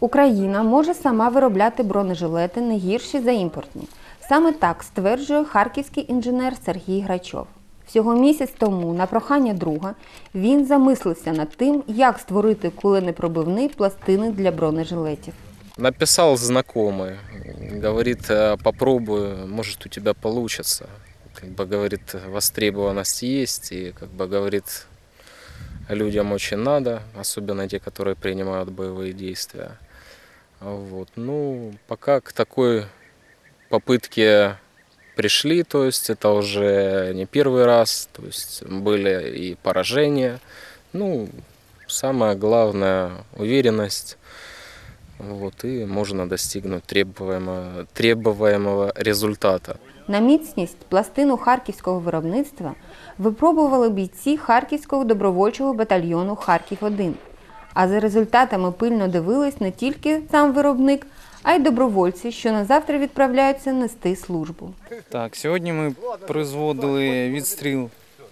Україна може сама виробляти бронежилети не гірші за імпортні. Саме так стверджує харківський інженер Сергій Грачов. Всього місяць тому, на прохання друга, він замислився над тим, як створити куленепробивні пластини для бронежилетів. Написал знакомый, говорит, «Э, попробуй, может у тебя получится. Как бы говорит, востребованность есть, и как бы говорит, людям очень надо, особенно те, которые принимают боевые действия. Вот. Ну, пока к такой попытке пришли, то есть это уже не первый раз, то есть были и поражения. Ну, самое главное уверенность. Вот, и можно достигнуть требуемого, требуемого результата. На міцність пластину харківського виробництва випробували бійці Харківського добровольчого батальйону Харків-1. а за результатами пильно дивились не тільки сам виробник, а й добровольці, що на завтра відправляються нести службу. Так, сьогодні ми производили відстріл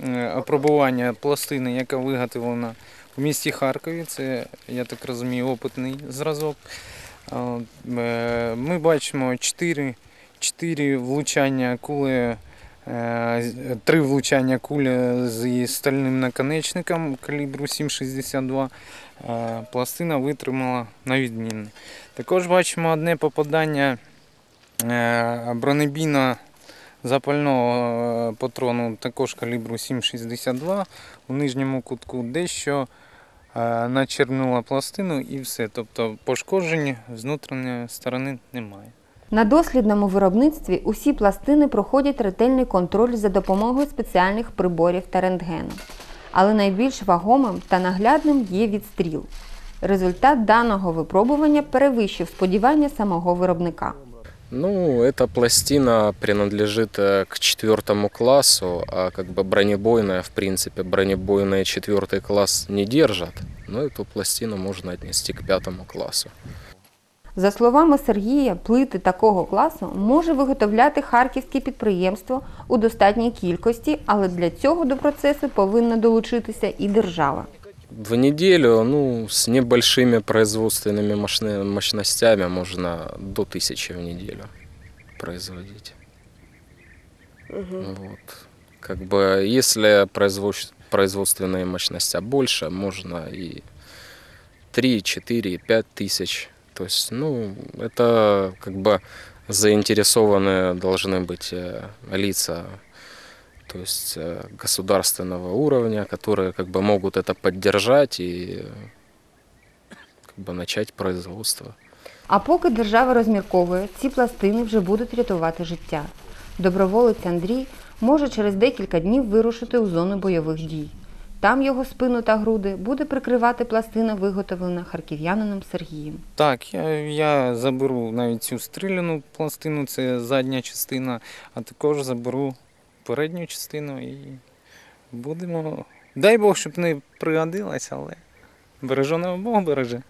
е, опробування пластини, яка виготовлена у місті Харкові. Це, я так розумію, опитний зразок. Е, Ми бачимо 4, 4 влучання кулі, е, з- три влучання кулі з стальним наконечником калібру 7,62. Е, Пластина витримала на відмінно. Також бачимо одне попадання е, бронебійна запального е, патрону також калібру 7,62 у нижньому кутку дещо е, начернула пластину і все. Тобто пошкоджень з внутрішньої сторони немає. На дослідному виробництві усі пластини проходять ретельний контроль за допомогою спеціальних приборів та рентгену. Але найбільш вагомим та наглядним є відстріл. Результат даного випробування перевищив сподівання самого виробника. Ну, эта пластина принадлежит э, к четвертому классу, а как бы бронебойная, в принципе, бронебойные четвертый класс не держат. Но эту пластину можно отнести к пятому классу. За словами Сергія, плити такого класу може виготовляти харківське підприємство у достатній кількості, але для цього до процесу повинна долучитися і держава. В неделю, ну, с небольшими производственными мощны- мощностями можно до тысячи в неделю производить. Вот. Как бы, если производщ- производственные мощности больше, можно и 3, 4, 5 тысяч. То есть, ну, это как бы заинтересованные должны быть э, лица, то есть э, государственного уровня, которые как бы могут это поддержать и э, как бы начать производство. А поки держава розмірковує, ці пластини вже будуть рятувати життя. Доброволець Андрій може через декілька днів вирушити у зону бойових дій. Там його спину та груди буде прикривати пластина, виготовлена харків'янином Сергієм. Так, я, я заберу навіть цю стріляну пластину, це задня частина, а також заберу передню частину і будемо. Дай Бог, щоб не пригодилась, але береженого Бог береже.